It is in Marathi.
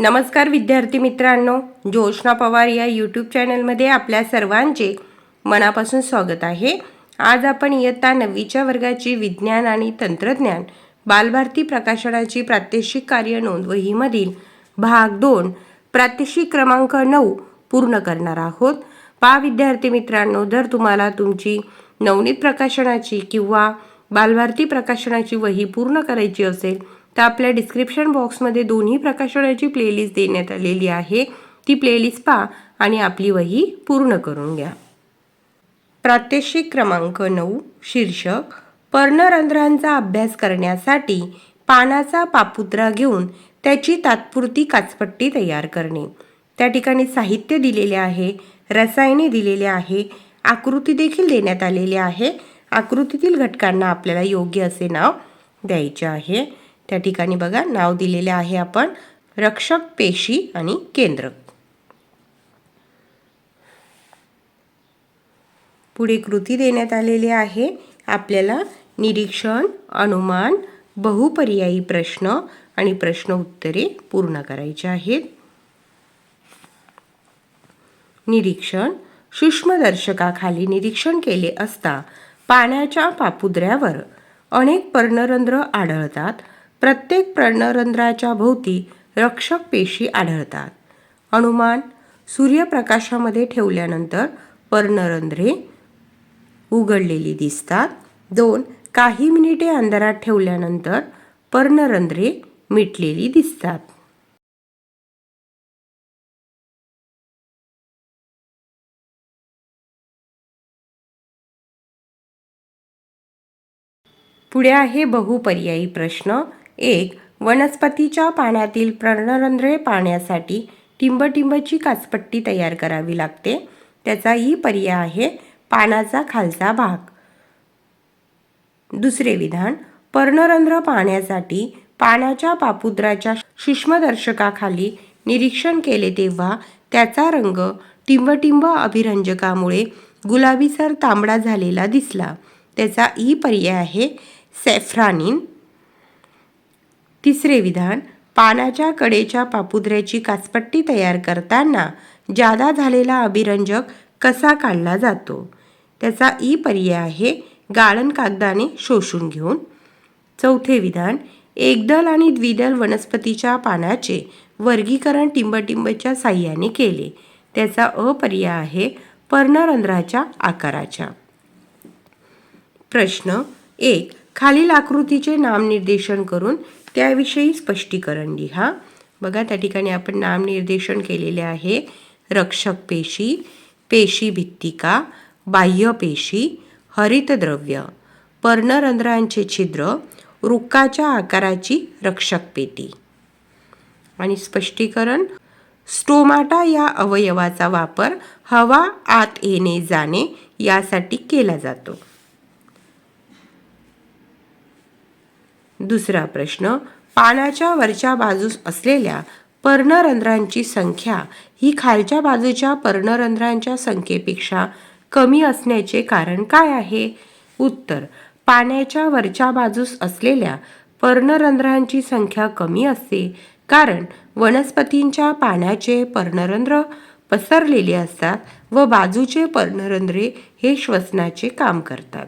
नमस्कार विद्यार्थी मित्रांनो जोशना पवार या यूट्यूब चॅनलमध्ये आपल्या सर्वांचे मनापासून स्वागत आहे. आज आपण इयत्ता नववीच्या वर्गाची विज्ञान आणि तंत्रज्ञान बालभारती प्रकाशनाची प्रात्यक्षिक कार्य नोंद वहीमधील भाग दोन प्रात्यक्षिक क्रमांक नऊ पूर्ण करणार आहोत. पा विद्यार्थी मित्रांनो जर तुम्हाला तुमची नवनीत प्रकाशनाची किंवा बालभारती प्रकाशनाची वही पूर्ण करायची असेल तर आपल्या डिस्क्रिप्शन बॉक्समध्ये दोन्ही प्रकाशनाची प्लेलिस्ट देण्यात आलेली आहे. ती प्लेलिस्ट पहा आणि आपली वही पूर्ण करून घ्या. प्रात्यक्षिक क्रमांक नऊ शीर्षक पर्णरंध्रांचा अभ्यास करण्यासाठी पानाचा पापुद्रा घेऊन त्याची तात्पुरती काचपट्टी तयार करणे. त्या ठिकाणी साहित्य दिलेले आहे रसायने दिलेले आहे आकृती देखील देण्यात आलेली आहे. आकृतीतील घटकांना आपल्याला योग्य असे नाव द्यायचे आहे. त्या ठिकाणी बघा नाव दिलेले आहे आपण रक्षक पेशी आणि केंद्र. पुढे कृती देण्यात आलेली आहे. आपल्याला निरीक्षण अनुमान बहुपर्यायी प्रश्न आणि प्रश्न उत्तरे पूर्ण करायचे आहेत. निरीक्षण. सूक्ष्मदर्शकाखाली निरीक्षण केले असता पाण्याच्या पापुद्र्यावर अनेक पर्णरंध्र आढळतात. प्रत्येक पर्णरंध्राच्या भोवती रक्षक पेशी आढळतात. अनुमान सूर्यप्रकाशामध्ये ठेवल्यानंतर पर्णरंध्रे उघडलेली दिसतात. दोन काही मिनिटे अंधारात ठेवल्यानंतर पर्णरंध्रे मिटलेली दिसतात. पुढे आहे बहुपर्यायी प्रश्न. एक वनस्पतीच्या पाण्यातील पर्णरंध्रे पाण्यासाठी टिंबटिंबची काचपट्टी तयार करावी लागते. त्याचा ई पर्याय आहे पानाचा खालचा भाग. दुसरे विधान पर्णरंध्र पाहण्यासाठी पाण्याच्या पापुद्राच्या सूक्ष्मदर्शकाखाली निरीक्षण केले तेव्हा त्याचा रंग टिंबटिंब अभिरंजकामुळे गुलाबीसर तांबडा झालेला दिसला. त्याचा ई पर्याय आहे सॅफ्रानिन. तिसरे विधान पानाच्या कडेच्या पापुद्र्याची काचपट्टी तयार करताना जादा झालेला अभिरंजक कसा काढला जातो? त्याचा ई पर्याय आहे गाळण कागदाने शोषून घेऊन. चौथे विधान एकदल आणि द्विदल वनस्पतीच्या पानाचे वर्गीकरण टिंबटिंबच्या साह्याने केले. त्याचा अपर्याय आहे पर्णरंध्राच्या आकाराच्या प्रश्न एक खालील आकृतीचे नामनिर्देशन करून त्याविषयी स्पष्टीकरण लिहा. बघा त्या ठिकाणी आपण नामनिर्देशन केलेले आहे. रक्षक पेशी पेशी भित्तिका बाह्य पेशी हरितद्रव्य पर्णरंध्रांचे छिद्र रुक्काच्या आकाराची रक्षक पेटी. आणि स्पष्टीकरण स्टोमाटा या अवयवाचा वापर हवा आत येणे जाणे यासाठी केला जातो. दुसरा प्रश्न पानाच्या वरच्या बाजूस असलेल्या पर्णरंध्रांची संख्या ही खालच्या बाजूच्या पर्णरंध्रांच्या संख्येपेक्षा कमी असण्याचे कारण काय आहे? उत्तर पाण्याच्या वरच्या बाजूस असलेल्या पर्णरंध्रांची संख्या कमी असते कारण वनस्पतींच्या पाण्याचे पर्णरंध्र पसरलेले असतात व बाजूचे पर्णरंध्रे हे श्वसनाचे काम करतात.